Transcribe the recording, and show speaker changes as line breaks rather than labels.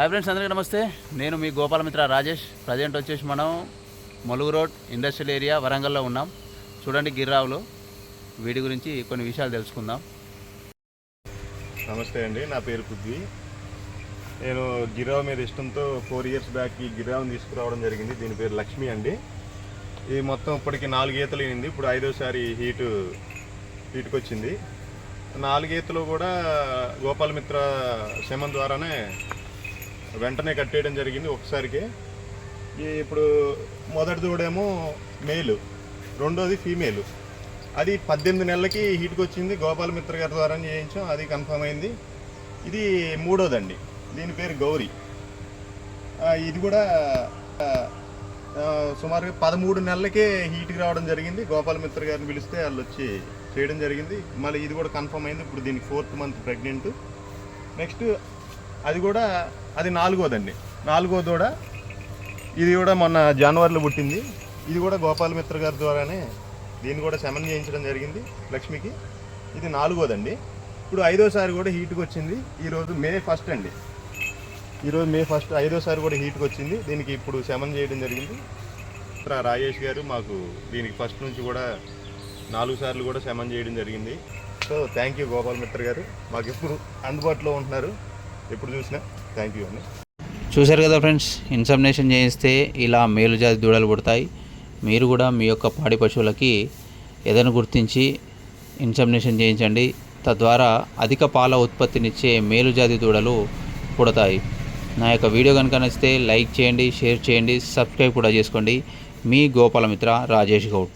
Hi friends అందరికీ నమస్తే. నేను మీ గోపాలమిత్ర రాజేష్. ప్రజెంట్ వచ్చేసి మనం ములుగు రోడ్ ఇండస్ట్రియల్ ఏరియా వరంగల్లో ఉన్నాం. చూడండి గిర్రావులు. వీటి గురించి కొన్ని విషయాలు తెలుసుకుందాం.
నమస్తే అండి నా పేరు పృథ్వీ. నేను గిరావ్ మీద ఇష్టంతో ఫోర్ ఇయర్స్ బ్యాక్ ఈ గిరావ్ని తీసుకురావడం జరిగింది. దీని పేరు లక్ష్మి అండి. ఇది మొత్తం ఇప్పటికి నాలుగు గీతలు అయింది ఇప్పుడు ఐదోసారి హీటు హీట్కి వచ్చింది. నాలుగేతలు కూడా గోపాలమిత్ర శమం ద్వారానే వెంటనే కట్టేయడం జరిగింది ఒకసారికి. ఇప్పుడు మొదటి దూడేమో మేలు. రెండోది ఫీమేలు. అది పద్దెనిమిది నెలలకి హీట్కి వచ్చింది. గోపాలమిత్ర గారి ద్వారా చేయించాం. అది కన్ఫర్మ్ అయింది. ఇది మూడోదండి. దీని పేరు గౌరీ. ఇది కూడా సుమారుగా పదమూడు నెలలకే హీట్కి రావడం జరిగింది. గోపాలమిత్ర గారిని పిలిస్తే వాళ్ళు వచ్చి చేయడం జరిగింది. మళ్ళీ ఇది కూడా కన్ఫర్మ్ అయింది. ఇప్పుడు దీనికి ఫోర్త్ మంత్ ప్రెగ్నెంట్. నెక్స్ట్ అది కూడా అది నాలుగోదండి. నాలుగో దూడ ఇది కూడా మొన్న జనవరిలో పుట్టింది. ఇది కూడా గోపాలమిత్ర గారి ద్వారానే దీన్ని కూడా శమనం చేయించడం జరిగింది లక్ష్మికి. ఇది నాలుగోదండి. ఇప్పుడు ఐదోసారి కూడా హీట్కి వచ్చింది. ఈరోజు మే ఫస్ట్ అండి. ఈరోజు మే ఫస్ట్ ఐదోసారి కూడా హీట్కి వచ్చింది. దీనికి ఇప్పుడు శమనం చేయడం జరిగింది. రాజేష్ గారు మాకు దీనికి ఫస్ట్ నుంచి కూడా నాలుగు సార్లు కూడా శమనం చేయడం జరిగింది. So thank you Gopal Mitra గారు. మాకు ఎప్పుడు అందుబాటులో ఉంటున్నారు. ఎప్పుడు చూసినా? థ్యాంక్ యూ అండి.
చూశారు కదా ఫ్రెండ్స్ ఇన్సమినేషన్ చేయిస్తే ఇలా మేలు జాతి దూడలు పుడతాయి. మీరు కూడా మీ యొక్క పాడి పశువులకి ఏదైనా గుర్తించి ఇన్సమినేషన్ చేయించండి. తద్వారా అధిక పాల ఉత్పత్తినిచ్చే మేలు జాతి దూడలు పుడతాయి. నా యొక్క వీడియో కనుక నచ్చితే లైక్ చేయండి షేర్ చేయండి సబ్స్క్రైబ్ కూడా చేసుకోండి. మీ గోపాలమిత్ర రాజేష్ గౌడ్.